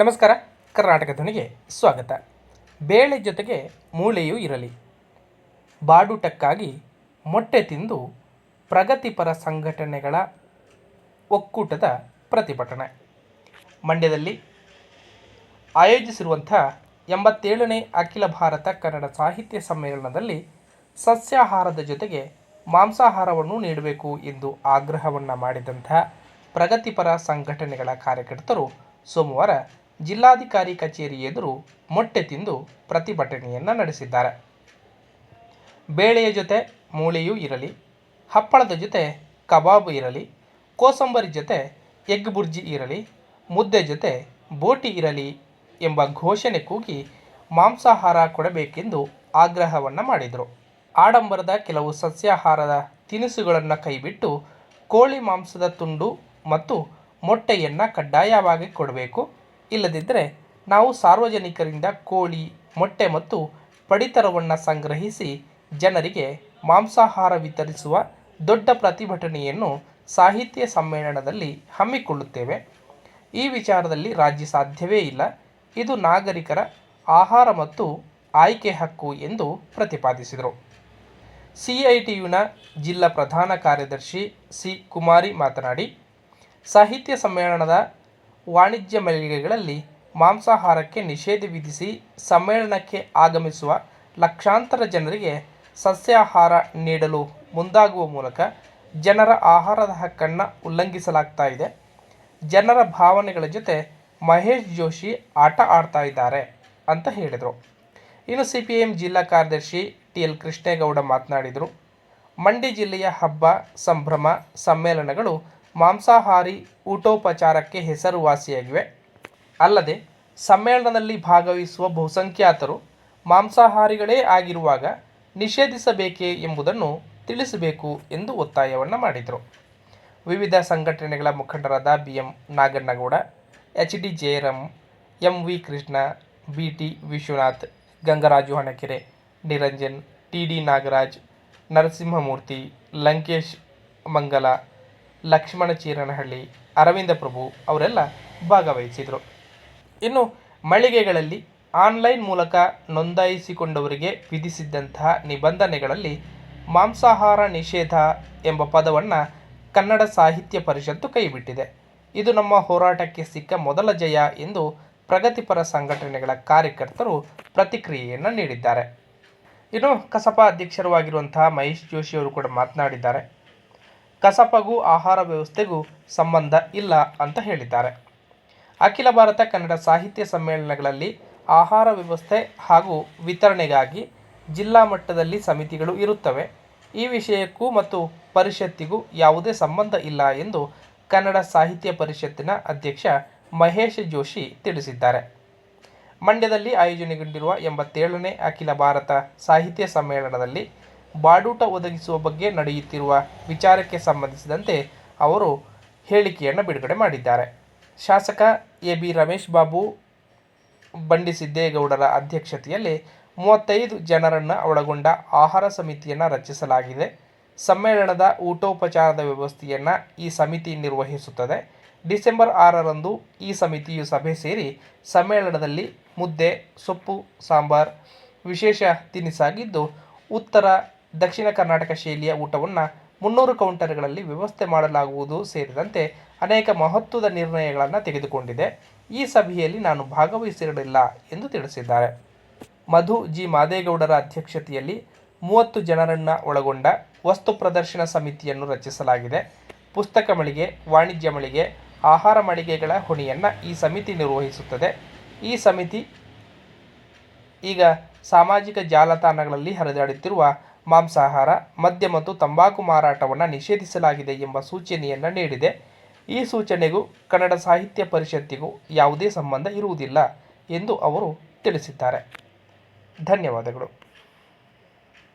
ನಮಸ್ಕಾರ, ಕರ್ನಾಟಕ ಧ್ವನಿಗೆ ಸ್ವಾಗತ. ಬೇಳೆ ಜೊತೆಗೆ ಮೂಳೆಯೂ ಇರಲಿ. ಬಾಡೂಟಕ್ಕಾಗಿ ಮೊಟ್ಟೆ ತಿಂದು ಪ್ರಗತಿಪರ ಸಂಘಟನೆಗಳ ಒಕ್ಕೂಟದ ಪ್ರತಿಭಟನೆ. ಮಂಡ್ಯದಲ್ಲಿ ಆಯೋಜಿಸಿರುವಂಥ ಎಂಬತ್ತೇಳನೇ ಅಖಿಲ ಭಾರತ ಕನ್ನಡ ಸಾಹಿತ್ಯ ಸಮ್ಮೇಳನದಲ್ಲಿ ಸಸ್ಯಾಹಾರದ ಜೊತೆಗೆ ಮಾಂಸಾಹಾರವನ್ನು ನೀಡಬೇಕು ಎಂದು ಆಗ್ರಹವನ್ನು ಮಾಡಿದಂಥ ಪ್ರಗತಿಪರ ಸಂಘಟನೆಗಳ ಕಾರ್ಯಕರ್ತರು ಸೋಮವಾರ ಜಿಲ್ಲಾಧಿಕಾರಿ ಕಚೇರಿ ಎದುರು ಮೊಟ್ಟೆ ತಿಂದು ಪ್ರತಿಭಟನೆಯನ್ನು ನಡೆಸಿದ್ದಾರೆ. ಬೇಳೆಯ ಜೊತೆ ಮೂಳೆಯೂ ಇರಲಿ, ಹಪ್ಪಳದ ಜೊತೆ ಕಬಾಬ್ ಇರಲಿ, ಕೋಸಂಬರಿ ಜೊತೆ ಎಗ್ ಬುರ್ಜಿ ಇರಲಿ, ಮುದ್ದೆ ಜೊತೆ ಬೋಟಿ ಇರಲಿ ಎಂಬ ಘೋಷಣೆ ಕೂಗಿ ಮಾಂಸಾಹಾರ ಕೊಡಬೇಕೆಂದು ಆಗ್ರಹವನ್ನು ಮಾಡಿದರು. ಆಡಂಬರದ ಕೆಲವು ಸಸ್ಯಾಹಾರದ ತಿನಿಸುಗಳನ್ನು ಕೈಬಿಟ್ಟು ಕೋಳಿ ಮಾಂಸದ ತುಂಡು ಮತ್ತು ಮೊಟ್ಟೆಯನ್ನು ಕಡ್ಡಾಯವಾಗಿ ಕೊಡಬೇಕು. ಇಲ್ಲದಿದ್ದರೆ ನಾವು ಸಾರ್ವಜನಿಕರಿಂದ ಕೋಳಿ, ಮೊಟ್ಟೆ ಮತ್ತು ಪಡಿತರವನ್ನು ಸಂಗ್ರಹಿಸಿ ಜನರಿಗೆ ಮಾಂಸಾಹಾರ ವಿತರಿಸುವ ದೊಡ್ಡ ಪ್ರತಿಭಟನೆಯನ್ನು ಸಾಹಿತ್ಯ ಸಮ್ಮೇಳನದಲ್ಲಿ ಹಮ್ಮಿಕೊಳ್ಳುತ್ತೇವೆ. ಈ ವಿಚಾರದಲ್ಲಿ ರಾಜ್ಯ ಸಾಧ್ಯವೇ ಇಲ್ಲ. ಇದು ನಾಗರಿಕರ ಆಹಾರ ಮತ್ತು ಆಯ್ಕೆ ಹಕ್ಕು ಎಂದು ಪ್ರತಿಪಾದಿಸಿದರು. ಸಿಐಟಿಯುನ ಜಿಲ್ಲಾ ಪ್ರಧಾನ ಕಾರ್ಯದರ್ಶಿ ಸಿ ಕುಮಾರಿ ಮಾತನಾಡಿ, ಸಾಹಿತ್ಯ ಸಮ್ಮೇಳನದ ವಾಣಿಜ್ಯ ಮಳಿಗೆಗಳಲ್ಲಿ ಮಾಂಸಾಹಾರಕ್ಕೆ ನಿಷೇಧ ವಿಧಿಸಿ ಸಮ್ಮೇಳನಕ್ಕೆ ಆಗಮಿಸುವ ಲಕ್ಷಾಂತರ ಜನರಿಗೆ ಸಸ್ಯಾಹಾರ ನೀಡಲು ಮುಂದಾಗುವ ಮೂಲಕ ಜನರ ಆಹಾರದ ಹಕ್ಕನ್ನು ಉಲ್ಲಂಘಿಸಲಾಗ್ತಾ ಇದೆ. ಜನರ ಭಾವನೆಗಳ ಜೊತೆ ಮಹೇಶ್ ಜೋಶಿ ಆಟ ಆಡ್ತಾ ಇದ್ದಾರೆ ಅಂತ ಹೇಳಿದರು. ಇನ್ನು ಸಿ ಪಿ ಎಂ ಜಿಲ್ಲಾ ಕಾರ್ಯದರ್ಶಿ ಟಿ ಎಲ್ ಕೃಷ್ಣೇಗೌಡ ಮಾತನಾಡಿದರು. ಮಂಡ್ಯ ಜಿಲ್ಲೆಯ ಹಬ್ಬ, ಸಂಭ್ರಮ, ಸಮ್ಮೇಳನಗಳು ಮಾಂಸಾಹಾರಿ ಊಟೋಪಚಾರಕ್ಕೆ ಹೆಸರುವಾಸಿಯಾಗಿವೆ. ಅಲ್ಲದೆ, ಸಮ್ಮೇಳನದಲ್ಲಿ ಭಾಗವಹಿಸುವ ಬಹುಸಂಖ್ಯಾತರು ಮಾಂಸಾಹಾರಿಗಳೇ ಆಗಿರುವಾಗ ನಿಷೇಧಿಸಬೇಕೇ ಎಂಬುದನ್ನು ತಿಳಿಸಬೇಕು ಎಂದು ಒತ್ತಾಯವನ್ನು ಮಾಡಿದರು. ವಿವಿಧ ಸಂಘಟನೆಗಳ ಮುಖಂಡರಾದ B M Nagannagowda, H D Jayaram M V Krishna, B T Vishwanath, Gangaraju Hanakere, Niranjan, T D Nagaraj, Narasimhamurthy, Lankesh Mangala Lakshmana Cheeranahalli, Arvind ಪ್ರಭು ಅವರೆಲ್ಲ ಭಾಗವಹಿಸಿದರು. ಇನ್ನು ಮಳಿಗೆಗಳಲ್ಲಿ ಆನ್ಲೈನ್ ಮೂಲಕ ನೋಂದಾಯಿಸಿಕೊಂಡವರಿಗೆ ವಿಧಿಸಿದ್ದಂತಹ ನಿಬಂಧನೆಗಳಲ್ಲಿ ಮಾಂಸಾಹಾರ ನಿಷೇಧ ಎಂಬ ಪದವನ್ನು ಕನ್ನಡ ಸಾಹಿತ್ಯ ಪರಿಷತ್ತು ಕೈಬಿಟ್ಟಿದೆ. ಇದು ನಮ್ಮ ಹೋರಾಟಕ್ಕೆ ಸಿಕ್ಕ ಮೊದಲ ಜಯ ಎಂದು ಪ್ರಗತಿಪರ ಸಂಘಟನೆಗಳ ಕಾರ್ಯಕರ್ತರು ಪ್ರತಿಕ್ರಿಯೆಯನ್ನು ನೀಡಿದ್ದಾರೆ. ಇನ್ನು ಕಸಪಾ ಅಧ್ಯಕ್ಷರು ಆಗಿರುವಂತಹ ಮಹೇಶ್ ಜೋಶಿ ಅವರು ಕೂಡ ಮಾತನಾಡಿದ್ದಾರೆ. ಕಸಪಗೂ ಆಹಾರ ವ್ಯವಸ್ಥೆಗೂ ಸಂಬಂಧ ಇಲ್ಲ ಅಂತ ಹೇಳಿದ್ದಾರೆ. ಅಖಿಲ ಭಾರತ ಕನ್ನಡ ಸಾಹಿತ್ಯ ಸಮ್ಮೇಳನಗಳಲ್ಲಿ ಆಹಾರ ವ್ಯವಸ್ಥೆ ಹಾಗೂ ವಿತರಣೆಗಾಗಿ ಜಿಲ್ಲಾ ಮಟ್ಟದಲ್ಲಿ ಸಮಿತಿಗಳು ಇರುತ್ತವೆ. ಈ ವಿಷಯಕ್ಕೂ ಮತ್ತು ಪರಿಷತ್ತಿಗೂ ಯಾವುದೇ ಸಂಬಂಧ ಇಲ್ಲ ಎಂದು ಕನ್ನಡ ಸಾಹಿತ್ಯ ಪರಿಷತ್ತಿನ ಅಧ್ಯಕ್ಷ ಮಹೇಶ್ ಜೋಶಿ ತಿಳಿಸಿದ್ದಾರೆ. ಮಂಡ್ಯದಲ್ಲಿ ಆಯೋಜನೆಗೊಂಡಿರುವ ಎಂಬತ್ತೇಳನೇ ಅಖಿಲ ಭಾರತ ಸಾಹಿತ್ಯ ಸಮ್ಮೇಳನದಲ್ಲಿ ಬಾಡೂಟ ಒದಗಿಸುವ ಬಗ್ಗೆ ನಡೆಯುತ್ತಿರುವ ವಿಚಾರಕ್ಕೆ ಸಂಬಂಧಿಸಿದಂತೆ ಅವರು ಹೇಳಿಕೆಯನ್ನು ಬಿಡುಗಡೆ ಮಾಡಿದ್ದಾರೆ. ಶಾಸಕ ಎ ಬಿ ರಮೇಶ್ ಬಾಬು ಬಂಡಿಸಿದ್ದೇಗೌಡರ ಅಧ್ಯಕ್ಷತೆಯಲ್ಲಿ ಮೂವತ್ತೈದು ಜನರನ್ನು ಒಳಗೊಂಡ ಆಹಾರ ಸಮಿತಿಯನ್ನು ರಚಿಸಲಾಗಿದೆ. ಸಮ್ಮೇಳನದ ಊಟೋಪಚಾರದ ವ್ಯವಸ್ಥೆಯನ್ನು ಈ ಸಮಿತಿ ನಿರ್ವಹಿಸುತ್ತದೆ. ಡಿಸೆಂಬರ್ ಆರರಂದು ಈ ಸಮಿತಿಯು ಸಭೆ ಸೇರಿ ಸಮ್ಮೇಳನದಲ್ಲಿ ಮುದ್ದೆ, ಸೊಪ್ಪು, ಸಾಂಬಾರ್ ವಿಶೇಷ ತಿನಿಸಾಗಿದ್ದು, ಉತ್ತರ ದಕ್ಷಿಣ ಕರ್ನಾಟಕ ಶೈಲಿಯ ಊಟವನ್ನು ಮುನ್ನೂರು ಕೌಂಟರ್ಗಳಲ್ಲಿ ವ್ಯವಸ್ಥೆ ಮಾಡಲಾಗುವುದು ಸೇರಿದಂತೆ ಅನೇಕ ಮಹತ್ವದ ನಿರ್ಣಯಗಳನ್ನು ತೆಗೆದುಕೊಂಡಿದೆ. ಈ ಸಭೆಯಲ್ಲಿ ನಾನು ಭಾಗವಹಿಸಿರಲಿಲ್ಲ ಎಂದು ತಿಳಿಸಿದ್ದಾರೆ. ಮಧು ಜಿ. ಮಾದೇಗೌಡರ ಅಧ್ಯಕ್ಷತೆಯಲ್ಲಿ ಮೂವತ್ತು ಜನರನ್ನು ಒಳಗೊಂಡ ವಸ್ತು ಪ್ರದರ್ಶನ ಸಮಿತಿಯನ್ನು ರಚಿಸಲಾಗಿದೆ. ಪುಸ್ತಕ ಮಳಿಗೆ, ವಾಣಿಜ್ಯ ಮಳಿಗೆ, ಆಹಾರ ಮಳಿಗೆಗಳ ಹೊಣೆಯನ್ನು ಈ ಸಮಿತಿ ನಿರ್ವಹಿಸುತ್ತದೆ. ಈ ಸಮಿತಿ ಈಗ ಸಾಮಾಜಿಕ ಜಾಲತಾಣಗಳಲ್ಲಿ ಹರಿದಾಡುತ್ತಿರುವ ಮಾಂಸಾಹಾರ, ಮದ್ಯ ಮತ್ತು ತಂಬಾಕು ಮಾರಾಟವನ್ನು ನಿಷೇಧಿಸಲಾಗಿದೆ ಎಂಬ ಸೂಚನೆಯನ್ನು ನೀಡಿದೆ. ಈ ಸೂಚನೆಗೂ ಕನ್ನಡ ಸಾಹಿತ್ಯ ಪರಿಷತ್ತಿಗೂ ಯಾವುದೇ ಸಂಬಂಧ ಇರುವುದಿಲ್ಲ ಎಂದು ಅವರು ತಿಳಿಸಿದ್ದಾರೆ. ಧನ್ಯವಾದಗಳು.